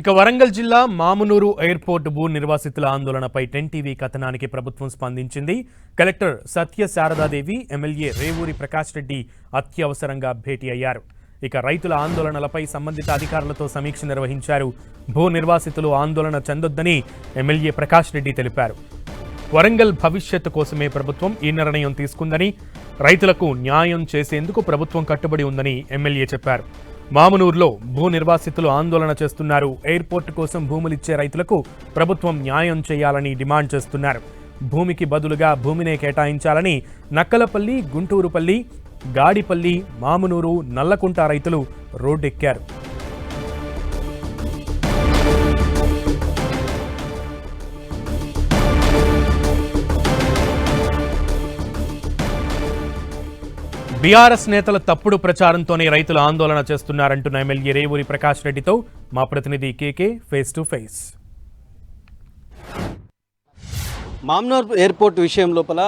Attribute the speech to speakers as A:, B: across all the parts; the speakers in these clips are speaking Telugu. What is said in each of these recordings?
A: ఇక వరంగల్ జిల్లా మామునూరు ఎయిర్పోర్ట్ భూ నిర్వాసితుల ఆందోళనపై టెన్ టీవీ కథనానికి ప్రభుత్వం స్పందించింది. కలెక్టర్ సత్య శారదాదేవి ఎమ్మెల్యే రేవూరి ప్రకాష్ రెడ్డి అత్యవసరంగా భేటీ అయ్యారు. ఇక రైతుల ఆందోళనలపై సంబంధిత అధికారులతో సమీక్ష నిర్వహించారు. భూ నిర్వాసితులు ఆందోళన చెందొద్దని ఎమ్మెల్యే ప్రకాష్ రెడ్డి తెలిపారు. వరంగల్ భవిష్యత్తు కోసమే ప్రభుత్వం ఈ నిర్ణయం తీసుకుందని రైతులకు న్యాయం చేసేందుకు ప్రభుత్వం కట్టుబడి ఉందని ఎమ్మెల్యే చెప్పారు. మామునూరులో భూ నిర్వాసితులు ఆందోళన చేస్తున్నారు. ఎయిర్పోర్ట్ కోసం భూములిచ్చే రైతులకు ప్రభుత్వం న్యాయం చేయాలని డిమాండ్ చేస్తున్నారు. భూమికి బదులుగా భూమినే కేటాయించాలని నక్కలపల్లి గుంటూరుపల్లి గాడిపల్లి మామునూరు నల్లకుంట రైతులు రోడ్డెక్కారు. బీఆర్ఎస్ నేతల తప్పుడు ప్రచారంతోనే రైతులు ఆందోళన చేస్తున్నారంటున్న ఎమ్మెల్యే రేవూరి ప్రకాష్ రెడ్డితో మా ప్రతినిధి KK face to face.
B: Mamnoor airport విషయం లోపల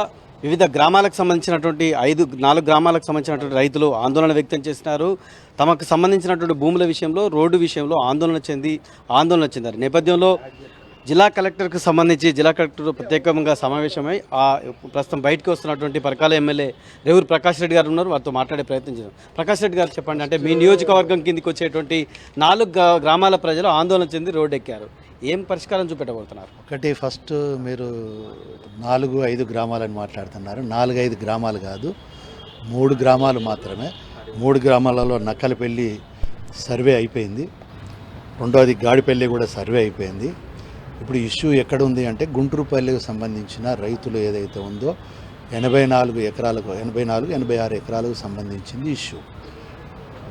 B: వివిధ గ్రామాలకు సంబంధించినటువంటి ఐదు నాలుగు గ్రామాలకు సంబంధించినటువంటి రైతులు ఆందోళన వ్యక్తం చేసినారు. తమకు సంబంధించినటువంటి భూముల విషయంలో రోడ్డు విషయంలో ఆందోళన చెంది ఆందోళన చెందారు. నేపథ్యంలో జిల్లా కలెక్టర్కు సంబంధించి జిల్లా కలెక్టర్ ప్రత్యేకంగా సమావేశమై ఆ ప్రస్తుతం బయటకు వస్తున్నటువంటి పరకాల ఎమ్మెల్యే రేవూరు ప్రకాష్ రెడ్డి గారు ఉన్నారు. వారితో మాట్లాడే ప్రయత్నం చేశారు ప్రకాష్ రెడ్డి గారు చెప్పండి అంటే మీ నియోజకవర్గం కిందికి వచ్చేటువంటి నాలుగు గ్రా- గ్రామాల ప్రజలు ఆందోళన చెంది రోడ్డు ఎక్కారు ఏం పరిష్కారం చూపెట్టబోతున్నారు?
C: ఒకటి ఫస్ట్ మీరు నాలుగు ఐదు గ్రామాలని మాట్లాడుతున్నారు. నాలుగు ఐదు గ్రామాలు కాదు మూడు గ్రామాలు మాత్రమే. మూడు గ్రామాలలో నక్కలపల్లి సర్వే అయిపోయింది. రెండోది గాడిపల్లి కూడా సర్వే అయిపోయింది. ఇప్పుడు ఇష్యూ ఎక్కడ ఉంది అంటే గుంటూరుపల్లికి సంబంధించిన రైతులు ఏదైతే ఉందో ఎనభై నాలుగు ఎకరాలకు ఎనభై నాలుగు ఎనభై ఆరు ఎకరాలకు సంబంధించింది ఇష్యూ.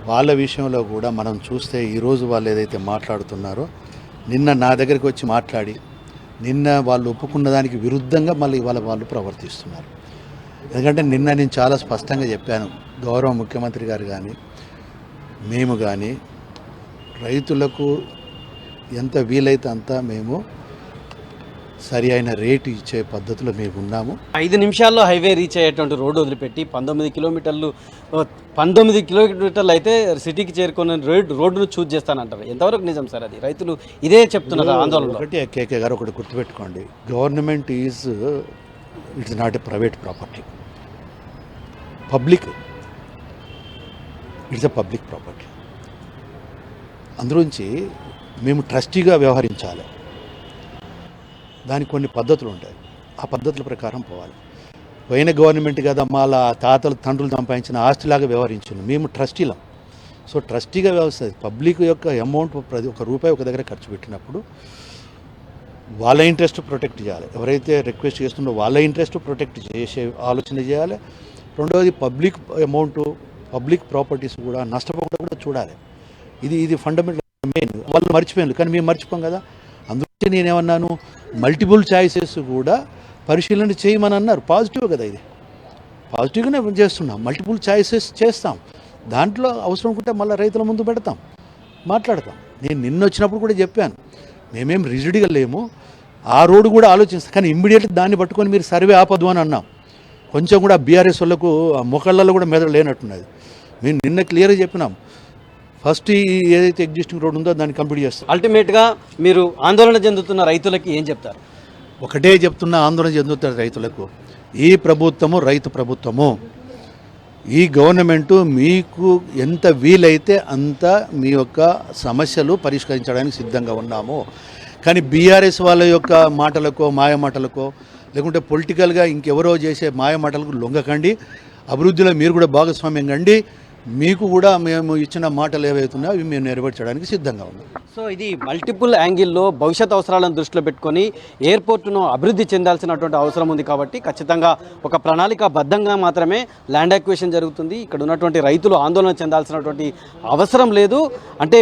C: వాళ్ళ విషయంలో కూడా మనం చూస్తే ఈరోజు వాళ్ళు ఏదైతే మాట్లాడుతున్నారో నిన్న నా దగ్గరికి వచ్చి మాట్లాడి నిన్న వాళ్ళు ఒప్పుకున్న దానికి విరుద్ధంగా మళ్ళీ ఇవాళ వాళ్ళు ప్రవర్తిస్తున్నారు. ఎందుకంటే నిన్న నేను చాలా స్పష్టంగా చెప్పాను గౌరవ ముఖ్యమంత్రి గారు కానీ మేము కానీ రైతులకు ఎంత వీలైతే అంత మేము సరి అయిన రేటు ఇచ్చే పద్ధతిలో మేము ఉన్నాము.
B: ఐదు నిమిషాల్లో హైవే రీచ్ అయ్యేటువంటి రోడ్డు వదిలిపెట్టి పంతొమ్మిది కిలోమీటర్లు పంతొమ్మిది కిలోమీటర్లు అయితే సిటీకి చేరుకున్న రోడ్ రోడ్డును చూజ్ చేస్తానంటారు. ఎంతవరకు నిజం సార్ అది? రైతులు ఇదే చెప్తున్నారు ఆందోళనలో.
C: ఒకటి కేకే గారు ఒకటి గుర్తుపెట్టుకోండి. Government is it's not a private property. Public it's a public property. అందులోంచి మేము ట్రస్టీగా వ్యవహరించాలి. దానికి కొన్ని పద్ధతులు ఉంటాయి. ఆ పద్ధతుల ప్రకారం పోవాలి. పోయిన గవర్నమెంట్ కదా మళ్ళా తాతలు తండ్రులు సంపాదించిన ఆస్తిలాగా వ్యవహరించింది మేము ట్రస్టీలం. సో ట్రస్టీగా వ్యవస్థ పబ్లిక్ యొక్క అమౌంట్ ప్రతి ఒక రూపాయి ఒక దగ్గర ఖర్చు పెట్టినప్పుడు వాళ్ళ ఇంట్రెస్ట్ ప్రొటెక్ట్ చేయాలి. ఎవరైతే రిక్వెస్ట్ చేస్తుందో వాళ్ళ ఇంట్రెస్ట్ ప్రొటెక్ట్ చేసే ఆలోచన చేయాలి. రెండవది పబ్లిక్ అమౌంట్ పబ్లిక్ ప్రాపర్టీస్ కూడా నష్టపోకుండా కూడా చూడాలి. ఇది ఇది ఫండమెంటల్ మెయిన్ వాళ్ళు మర్చిపోయాను కానీ మేము మర్చిపోం కదా. అందుకే నేనేమన్నాను మల్టిపుల్ చాయిసెస్ కూడా పరిశీలన చేయమని అన్నారు. పాజిటివ్ కదా ఇది. పాజిటివ్గానే చేస్తున్నాం. మల్టిపుల్ చాయిసెస్ చేస్తాం. దాంట్లో అవసరం ఉంటే మళ్ళీ రైతుల ముందు పెడతాం. మాట్లాడతాం. నేను నిన్న వచ్చినప్పుడు కూడా చెప్పాను. మేమేం రిజిడ్గా లేము. ఆ రోడ్డు కూడా ఆలోచిస్తాం. కానీ ఇమ్మీడియట్గా దాన్ని పట్టుకొని మీరు సర్వే ఆపదు అని అన్నాం. కొంచెం కూడా బీఆర్ఎస్ వాళ్ళకు ఆ మొక్కళ్ళలో కూడా మెదడు లేనట్టున్నది. మేము నిన్న క్లియర్గా చెప్పినాం. ఫస్ట్ ఈ ఏదైతే ఎగ్జిస్టింగ్ రోడ్ ఉందో దాన్ని కంప్లీట్ చేస్తాం
B: అల్టిమేట్గా మీరు ఆందోళన చెందుతున్న రైతులకి ఏం చెప్తారు?
C: ఒకటే చెప్తున్నా ఆందోళన చెందుతారు రైతులకు ఈ ప్రభుత్వము రైతు ప్రభుత్వము. ఈ గవర్నమెంటు మీకు ఎంత వీలైతే అంత మీ యొక్క సమస్యలు పరిష్కరించడానికి సిద్ధంగా ఉన్నాము. కానీ బీఆర్ఎస్ వాళ్ళ యొక్క మాటలకో మాయ మాటలకో లేకుంటే పొలిటికల్గా ఇంకెవరో చేసే మాయ మాటలకు లొంగకండి. అభివృద్ధిలో మీరు కూడా భాగస్వామ్యం కండి. మీకు కూడా మేము ఇచ్చిన మాటలు ఏవైతున్నాయో అవి మేము నెరవేర్చడానికి సిద్ధంగా ఉన్నాం.
B: సో ఇది మల్టిపుల్ యాంగిల్లో భవిష్యత్ అవసరాలను దృష్టిలో పెట్టుకొని ఎయిర్పోర్ట్ను అభివృద్ధి చెందాల్సినటువంటి అవసరం ఉంది కాబట్టి ఖచ్చితంగా ఒక ప్రణాళికాబద్ధంగా మాత్రమే ల్యాండ్ అక్వేషన్ జరుగుతుంది. ఇక్కడ ఉన్నటువంటి రైతులు ఆందోళన చెందాల్సినటువంటి అవసరం లేదు. అంటే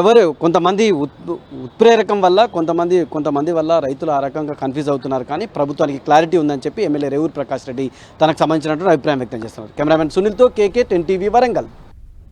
B: ఎవరు కొంతమంది ఉత్ ఉత్ప్రేరకం వల్ల కొంతమంది కొంతమంది వల్ల రైతులు ఆ రకంగా కన్ఫ్యూజ్ అవుతున్నారు. కానీ ప్రభుత్వానికి క్లారిటీ ఉందని చెప్పి ఎమ్మెల్యే రేవూర్ ప్రకాష్ రెడ్డి తనకు సంబంధించినటువంటి అభిప్రాయం వ్యక్తం చేస్తున్నారు. కెమెరామెన్ సునీల్తో కేకే టెన్ టీవీ వరంగల్.